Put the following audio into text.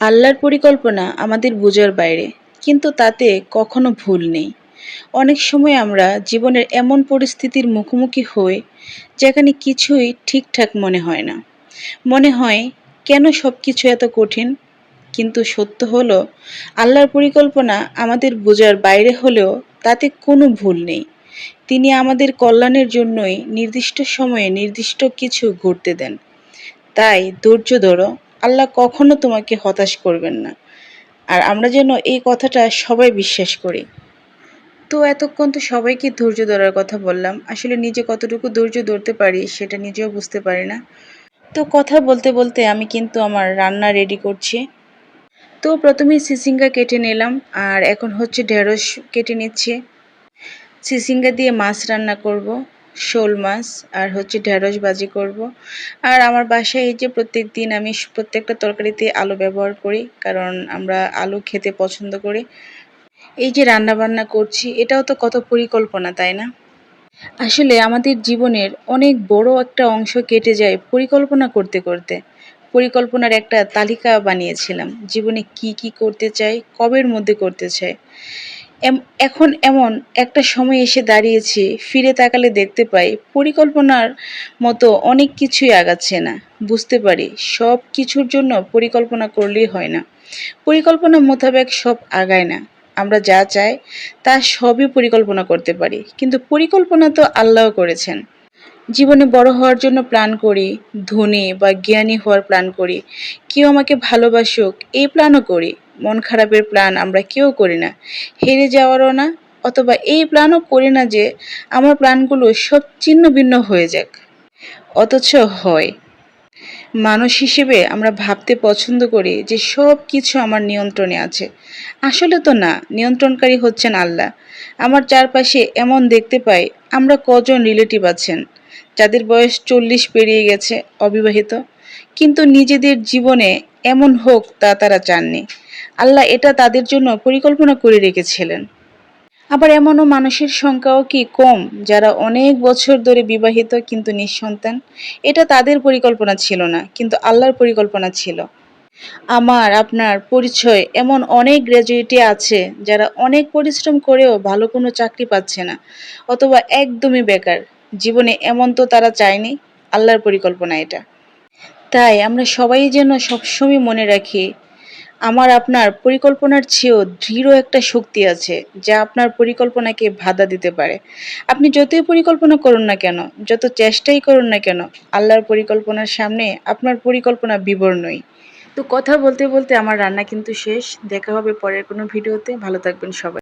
আল্লাহর পরিকল্পনা আমাদের বোঝার বাইরে, কিন্তু তাতে কখনো ভুল নেই। অনেক সময় আমরা জীবনের এমন পরিস্থিতির মুখোমুখি হই, যেখানে কিছুই ঠিকঠাক মনে হয় না। মনে হয়, কেন সব কিছু এত কঠিন? কিন্তু সত্য হলো, আল্লাহর পরিকল্পনা আমাদের বোঝার বাইরে হলেও তাতে কোনো ভুল নেই। তিনি আমাদের কল্যাণের জন্যই নির্দিষ্ট সময়ে নির্দিষ্ট কিছু ঘটতে দেন। তাই ধৈর্য ধরো। আল্লাহ কখনো তোমাকে হতাশ করবেন না। আর আমরা যেন এই কথাটা সবাই বিশ্বাস করি। তো এতক্ষণ তো সবাইকে ধৈর্য ধরার কথা বললাম। আসলে নিজে কতটুকু ধৈর্য ধরতে পারি সেটা নিজেও বুঝতে পারি না। তো কথা বলতে বলতে আমি কিন্তু আমার রান্না রেডি করছি। তো প্রথমেই সিসিঙ্গা কেটে নিলাম আর এখন হচ্ছে ঢেঁড়স কেটে নিচ্ছে। সিসিঙ্গা দিয়ে মাছ রান্না করব। শোল মাছ আর হচ্ছে ঢেঁড়স ভাজি করব। আর আমার বাসায় এই যে প্রত্যেক দিন আমি প্রত্যেকটা তরকারিতে আলু ব্যবহার করি, কারণ আমরা আলু খেতে পছন্দ করি। এই যে রান্না বান্না করছি, এটাও তো কত পরিকল্পনা, তাই না? আসলে আমাদের জীবনের অনেক বড় একটা অংশ কেটে যায় পরিকল্পনা করতে করতে। পরিকল্পনার একটা তালিকা বানিয়েছিলাম, জীবনে কি কি করতে চাই, কবের মধ্যে করতে চাই। এখন এমন একটা সময় এসে দাঁড়িয়েছি, ফিরে তাকালে দেখতে পাই পরিকল্পনার মতো অনেক কিছুই আগাচ্ছে না। বুঝতে পারি, সব কিছুর জন্য পরিকল্পনা করলেই হয় না। পরিকল্পনা মোতাবেক সব আগায় না। আমরা যা চাই, তা সবই পরিকল্পনা করতে পারি। কিন্তু পরিকল্পনা তো আল্লাহ করেছেন। জীবনে বড় হওয়ার জন্য প্ল্যান করি, ধনী বা জ্ঞানী হওয়ার প্ল্যান করি। কেউ আমাকে ভালোবাসুক, এই প্ল্যানও করি। মন খারাপের প্ল্যান আমরা কেউ করি না। হেরে যাওয়ারও না, অথবা এই প্ল্যানও করি না যে আমার প্ল্যানগুলো সব ছিন্ন ভিন্ন হয়ে যাক। অথচ হয়। মানুষ হিসেবে আমরা ভাবতে পছন্দ করি যে সব কিছু আমার নিয়ন্ত্রণে আছে। আসলে তো না, নিয়ন্ত্রণকারী হচ্ছেন আল্লাহ। আমার চারপাশে এমন দেখতে পাই, আমরা কজন রিলেটিভ আছেন। যাদের বয়স চল্লিশ পেরিয়ে গেছে, অবিবাহিত। কিন্তু নিজেদের জীবনে এমন হোক তা তারা চাননি। আল্লাহ এটা তাদের জন্য পরিকল্পনা করে রেখেছিলেন। আবার এমনও মানুষের সংখ্যাও কি কম, যারা অনেক বছর ধরে বিবাহিত কিন্তু নিঃসন্তান? এটা তাদের পরিকল্পনা ছিল না, কিন্তু আল্লাহর পরিকল্পনা ছিল। আমার, আপনার পরিচয় এমন অনেক গ্র্যাজুয়েটি আছে, যারা অনেক পরিশ্রম করেও ভালো কোনো চাকরি পাচ্ছে না, অথবা একদমই বেকার। জীবনে এমন তো তারা চায়নি, আল্লাহর পরিকল্পনা এটা। তাই আমরা সবাই যেন সবসময় মনে রাখি, আমার আপনার পরিকল্পনার চেয়েও দৃঢ় একটা শক্তি আছে, যা আপনার পরিকল্পনাকে বাধা দিতে পারে। আপনি যতই পরিকল্পনা করুন না কেন, যত চেষ্টাই করুন না কেন, আল্লাহর পরিকল্পনার সামনে আপনার পরিকল্পনা বিবর্ণই। তো কথা বলতে বলতে আমার রান্না কিন্তু শেষ, দেখা হবে পরের কোনো ভিডিওতে, ভালো থাকবেন সবাই।